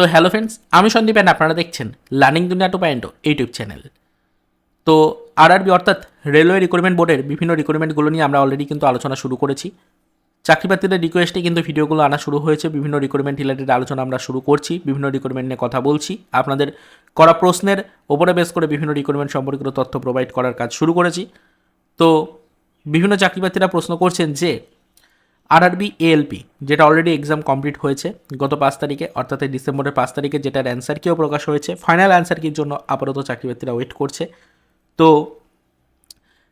তো hello friends আমি Sandeep and আপনারা দেখছেন learning Duniya two point YouTube channel তো আরআরবি অর্থাৎ রেলওয়ে রিক্রুটমেন্ট বোর্ডের বিভিন্ন রিক্রুটমেন্টগুলো নিয়ে আমরা অলরেডি কিন্তু আলোচনা শুরু করেছি। চাকরিপ্রার্থীদের রিকোয়েস্টে কিন্তু ভিডিওগুলো আনা শুরু হয়েছে, বিভিন্ন রিক্রুটমেন্ট রিলেটেড আলোচনা আমরা শুরু করছি, বিভিন্ন রিক্রুটমেন্ট নিয়ে কথা বলছি। আপনাদের করা প্রশ্নের ওপরে বেস করে বিভিন্ন রিক্রুটমেন্ট সম্পর্কিত তথ্য প্রোভাইড করার কাজ শুরু করেছি। তো বিভিন্ন চাকরিপ্রার্থীরা প্রশ্ন করছেন যে আরআরবি এএলপি, যেটা অলরেডি এক্সাম কমপ্লিট হয়েছে গত পাঁচ তারিখে, অর্থাৎ ডিসেম্বরের পাঁচ তারিখে যেটার অ্যান্সার কিও প্রকাশ হয়েছে ফাইনাল অ্যান্সার কির জন্য আপাতত চাকরিপ্রার্থীরা ওয়েট করছে। তো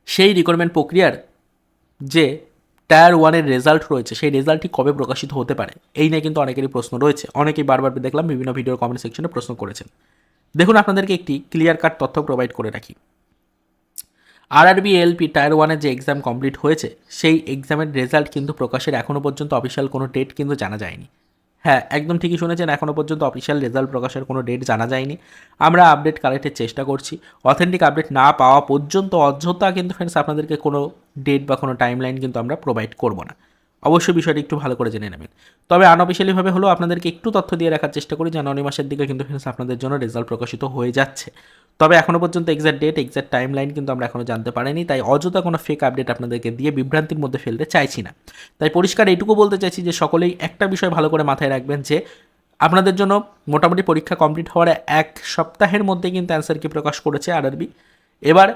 সেই রিক্রুটমেন্ট প্রক্রিয়ার যে টায়ার ওয়ানের রেজাল্ট রয়েছে, সেই রেজাল্টটি কবে প্রকাশিত হতে পারে, এই নিয়ে কিন্তু অনেকেরই প্রশ্ন রয়েছে। অনেকেই বারবার দেখলাম বিভিন্ন ভিডিওর কমেন্ট সেকশনে প্রশ্ন করেছেন। দেখুন, আপনাদেরকে একটি ক্লিয়ার কাট তথ্য প্রোভাইড করে রাখি। আরআরবি এলপি টায়ার ওয়ানের যে এক্সাম কমপ্লিট হয়েছে, সেই এক্সামের রেজাল্ট কিন্তু প্রকাশের এখনও পর্যন্ত অফিসিয়াল কোনো ডেট কিন্তু জানা যায়নি। হ্যাঁ একদম ঠিকই শুনেছেন এখনও পর্যন্ত অফিসিয়াল রেজাল্ট প্রকাশের কোনো ডেট জানা যায়নি। আমরা আপডেট কালেক্টের চেষ্টা করছি। অথেন্টিক আপডেট না পাওয়া পর্যন্ত অযথা কিন্তু ফ্রেন্ডস আপনাদেরকে কোনো ডেট বা কোনো টাইমলাইন কিন্তু আমরা প্রোভাইড করব না। অবশ্যই বিষয়টি একটু ভালো করে জেনে নেবেন। তবে আনঅফিসিয়ালিভাবে হলেও আপনাদেরকে একটু তথ্য দিয়ে রাখার চেষ্টা করি জানুয়ারি মাসের দিকে কিন্তু ফ্রেন্ডস আপনাদের জন্য রেজাল্ট প্রকাশিত হয়ে যাচ্ছে। তবে এখনও পর্যন্ত exact date exact time line কিন্তু আমরা এখনও জানতে পারিনি, তাই অযথা কোনো ফেক আপডেট আপনাদেরকে দিয়ে বিভ্রান্তির মধ্যে ফেলতে চাইছি না। তাই পরিষ্কার এইটুকু বলতে চাইছি যে সকলেই একটা বিষয় ভালো করে মাথায় রাখবেন যে আপনাদের জন্য মোটামুটি পরীক্ষা কমপ্লিট হওয়ার এক সপ্তাহের মধ্যে কিন্তু অ্যান্সার কি প্রকাশ করেছে আরআরবি এবার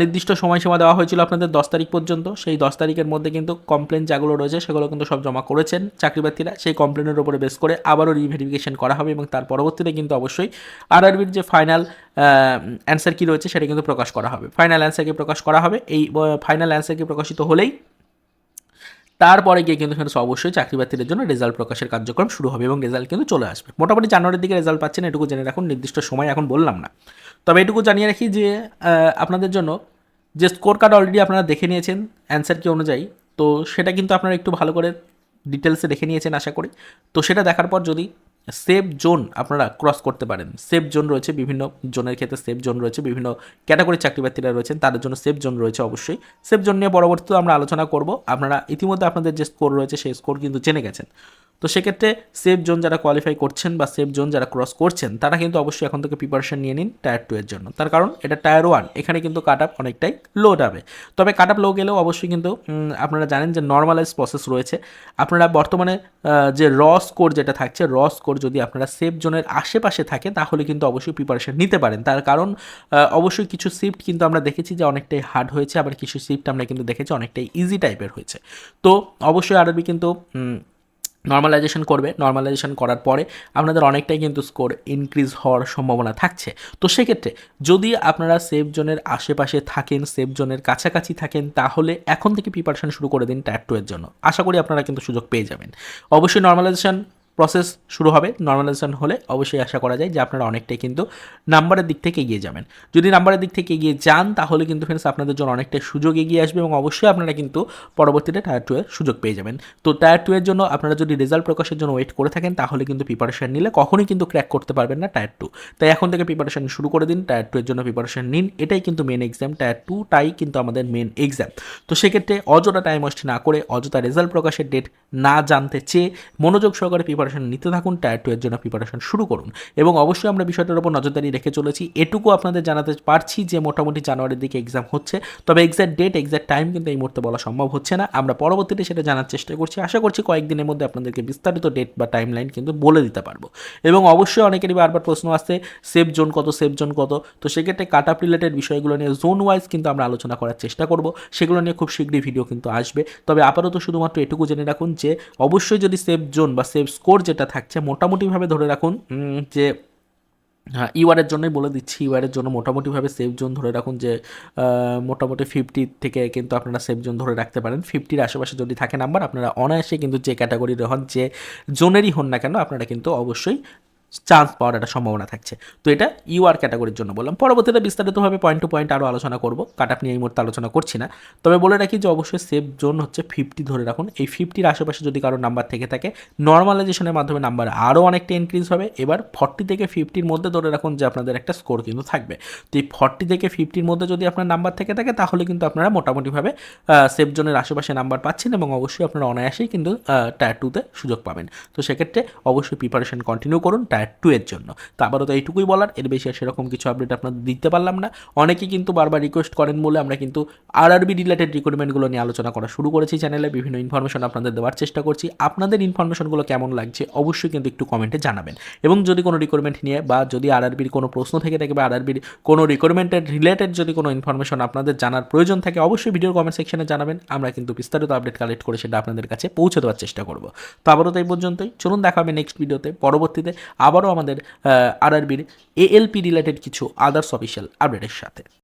নির্দিষ্ট সময়সীমা দেওয়া হয়েছিল আপনাদের দশ তারিখ পর্যন্ত। সেই দশ তারিখের মধ্যে কিন্তু কমপ্লেন যাগুলো রয়েছে সেগুলো কিন্তু সব জমা করেছেন চাকরিপ্রার্থীরা। সেই কমপ্লেনের উপরে বেস করে আবারও রিভেরিফিকেশন করা হবে এবং তার পরবর্তীতে কিন্তু অবশ্যই আরআরবির যে ফাইনাল অ্যান্সার কী রয়েছে সেটা কিন্তু প্রকাশ করা হবে। ফাইনাল অ্যান্সারকে প্রকাশ করা হবে। এই ফাইনাল অ্যান্সারকে প্রকাশিত হলেই তারপরে গিয়ে কিন্তু সেটা অবশ্যই চাকরি প্রার্থীদের জন্য রেজাল্ট প্রকাশের কার্যক্রম শুরু হবে এবং রেজাল্ট কিন্তু চলে আসবে। মোটামুটি জানুয়ারির দিকে রেজাল্ট পাচ্ছেন, এটুকু জেনে রাখুন, নির্দিষ্ট সময় এখন বললাম না। তবে এটুকু জানিয়ে রাখি যে আপনাদের জন্য যে স্কোর কার্ড অলরেডি আপনারা দেখে নিয়েছেন অ্যান্সার কি অনুযায়ী, তো সেটা কিন্তু আপনারা একটু ভালো করে ডিটেলসে দেখে নিয়েছেন আশা করি। তো সেটা দেখার পর যদি সেফ জোন আপনারা ক্রস করতে পারেন। সেফ জোন রয়েছে বিভিন্ন জোনের ক্ষেত্রে সেফ জোন রয়েছে বিভিন্ন ক্যাটাগরি চাকরিপ্রার্থীরা রয়েছেন, তাদের জন্য সেফ জোন রয়েছে অবশ্যই। সেফ জোন নিয়ে পরবর্তীতে আমরা আলোচনা করব। আপনারা ইতিমধ্যে আপনাদের যে স্কোর রয়েছে, সেই স্কোর কিন্তু জেনে গেছেন। তো সেক্ষেত্রে সেফ জোন যারা কোয়ালিফাই করছেন বা সেফ জোন যারা ক্রস করছেন, তারা কিন্তু অবশ্যই এখন থেকে প্রিপারেশন নিয়ে নিন টায়ার টু এর জন্য। তার কারণ এটা টায়ার ওয়ান এখানে কিন্তু কাট আপ অনেকটাই লো যাবে তবে কাট আপ লো গেলেও অবশ্যই কিন্তু আপনারা জানেন যে নর্মালাইজ প্রসেস রয়েছে। আপনারা বর্তমানে যে র স্কোর যেটা থাকছে র স্কোর যদি আপনারা সেফ জোনের আশেপাশে থাকে তাহলে কিন্তু অবশ্যই প্রিপারেশন নিতে পারেন। তার কারণ অবশ্যই কিছু শিফট কিন্তু আমরা দেখেছি যে অনেকটাই হার্ড হয়েছে, আবার কিছু শিফট আমরা কিন্তু দেখেছি অনেকটাই ইজি টাইপের হয়েছে। তো অবশ্যই আরবি কিন্তু নর্মালাইজেশন করবে নর্মালাইজেশন করার পরে আপনাদের অনেকটাই কিন্তু স্কোর ইনক্রিজ হওয়ার সম্ভাবনা থাকছে। তো সেক্ষেত্রে যদি আপনারা সেফ জোনের আশেপাশে থাকেন সেফ জোনের কাছাকাছি থাকেন, তাহলে এখন থেকে প্রিপারেশন শুরু করে দিন ট্যাট টু এর জন্য। আশা করি আপনারা কিন্তু সুযোগ পেয়ে যাবেন। অবশ্যই নর্মালাইজেশন প্রসেস শুরু হবে নর্মালাইজেশন হলে অবশ্যই আশা করা যায় যে আপনারা অনেকটাই কিন্তু নাম্বারের দিক থেকে এগিয়ে যাবেন। যদি নাম্বারের দিক থেকে এগিয়ে যান, তাহলে কিন্তু ফ্রেন্ডস আপনাদের জন্য অনেকটাই সুযোগ এগিয়ে আসবে এবং অবশ্যই আপনারা কিন্তু পরবর্তীতে টায়ার টু এর সুযোগ পেয়ে যাবেন। তো টায়ার টু এর জন্য আপনারা যদি রেজাল্ট প্রকাশের জন্য ওয়েট করে থাকেন, তাহলে কিন্তু প্রিপারেশন নিলে কখনোই কিন্তু ক্র্যাক করতে পারবেন না টায়ার টু তাই এখন থেকে প্রিপারেশন শুরু করে দিন টায়ার টু এর জন্য প্রিপারেশন নিন। এটাই কিন্তু মেন এক্সাম টায়ার টুটাই কিন্তু আমাদের মেন এক্সাম তো সেক্ষেত্রে অযথা টাইম ওয়েস্ট না করে, অযথা রেজাল্ট প্রকাশের ডেট না জানতে চেয়ে মনোযোগ সহকারে নিতে থাকুন টায়ার টু এর জন্য প্রিপারেশন শুরু করুন। এবং অবশ্যই আমরা বিষয়টার উপর নজরদারি রেখে চলেছি। এটুকু আপনাদের জানাতে পারছি যে মোটামুটি জানুয়ারির দিকে এক্সাম হচ্ছে। তবে এক্সাক্ট ডেট এক্সাক্ট টাইম কিন্তু এই মুহূর্তে বলা সম্ভব হচ্ছে না। আমরা পরবর্তীতে সেটা জানার চেষ্টা করছি। আশা করছি কয়েকদিনের মধ্যে আপনাদেরকে বিস্তারিত ডেট বা টাইম লাইন কিন্তু বলে দিতে পারব। এবং অবশ্যই অনেকেরই বারবার প্রশ্ন আসছে সেফ জোন কত সেফ জোন কত? তো সেক্ষেত্রে কাট আপ রিলেটেড বিষয়গুলো নিয়ে জোন ওয়াইজ কিন্তু আমরা আলোচনা করার চেষ্টা করব। সেগুলো নিয়ে খুব শীঘ্রই ভিডিও কিন্তু আসবে। তবে আপাতত শুধুমাত্র এটুকু জেনে রাখুন যে, অবশ্যই যদি সেফ জোন বা সেফ স্কোর যেটা থাকছে, মোটামুটিভাবে ধরে রাখুন যে হ্যাঁ ইউআরের জন্যই বলে দিচ্ছি ইউআরের জন্য মোটামুটিভাবে সেফ জোন ধরে রাখুন যে মোটামুটি ফিফটি থেকে কিন্তু আপনারা সেফ জোন ধরে রাখতে পারেন। ফিফটির আশেপাশে যদি থাকে নাম্বার আপনারা অনায়াসে কিন্তু যে ক্যাটাগরির হন, যে জোনেরই হন না কেন, আপনারা কিন্তু অবশ্যই চান্স পাওয়ার একটা সম্ভাবনা থাকছে। তো এটা ইউআর ক্যাটাগরির জন্য বললাম। পরবর্তীতে বিস্তারিতভাবে পয়েন্ট টু পয়েন্ট আরও আলোচনা করব। কাট আপ নিয়ে এই মুহূর্তে আলোচনা করছি না। তবে বলে রাখি যে অবশ্যই সেফ জোন হচ্ছে ফিফটি ধরে রাখুন। এই ফিফটির আশেপাশে যদি কারও নাম্বার থেকে থাকে নর্মালাইজেশনের মাধ্যমে নাম্বার আরও অনেকটা ইনক্রিজ হবে। এবার ফর্টি থেকে ফিফটির মধ্যে ধরে রাখুন যে আপনাদের একটা স্কোর কিন্তু থাকবে। তো এই ফর্টি থেকে ফিফটির মধ্যে যদি আপনার নাম্বার থেকে থাকে, তাহলে কিন্তু আপনারা মোটামুটিভাবে সেফ জোনের আশেপাশে নাম্বার পাচ্ছেন এবং অবশ্যই আপনারা অনায়াসেই কিন্তু টায়ার টুতে সুযোগ পাবেন। তো সেক্ষেত্রে অবশ্যই প্রিপারেশন কন্টিনিউ করুন। টায়ার টায়ার টু এর জন্য। তো আবারও তো এইটুকুই বলার, এর বেশি আর সেরকম কিছু আপডেট আপনাদের দিতে পারলাম না। অনেকেই কিন্তু বারবার রিকোয়েস্ট করেন বলে আমরা কিন্তু আর আরবি রিলেটেড রিক্রুটমেন্টগুলো নিয়ে আলোচনা করা শুরু করেছি চ্যানেলে বিভিন্ন ইনফরমেশন আপনাদের দেওয়ার চেষ্টা করছি। আপনাদের ইনফরমেশনগুলো কেমন লাগছে অবশ্যই কিন্তু একটু কমেন্টে জানাবেন। এবং যদি কোনো রিক্রুটমেন্ট নিয়ে বা যদি আরআরবির কোনো প্রশ্ন থেকে থাকে বা আরআরবির কোনো রিক্রুটমেন্টের রিলেটেড যদি কোনো ইনফরমেশন আপনাদের জানার প্রয়োজন থাকে, অবশ্যই ভিডিওর কমেন্ট সেকশনে জানাবেন। আমরা কিন্তু বিস্তারিত আপডেট কালেক্ট করে সেটা আপনাদের কাছে পৌঁছে দেওয়ার চেষ্টা করব। তো আবারও তাই পর্যন্তই। চলুন দেখা হবে নেক্সট ভিডিওতে পরবর্তীতে আবারও আমাদের আরআরবির এএলপি রিলেটেড কিছু আদার্স অফিসিয়াল আপডেটের সাথে।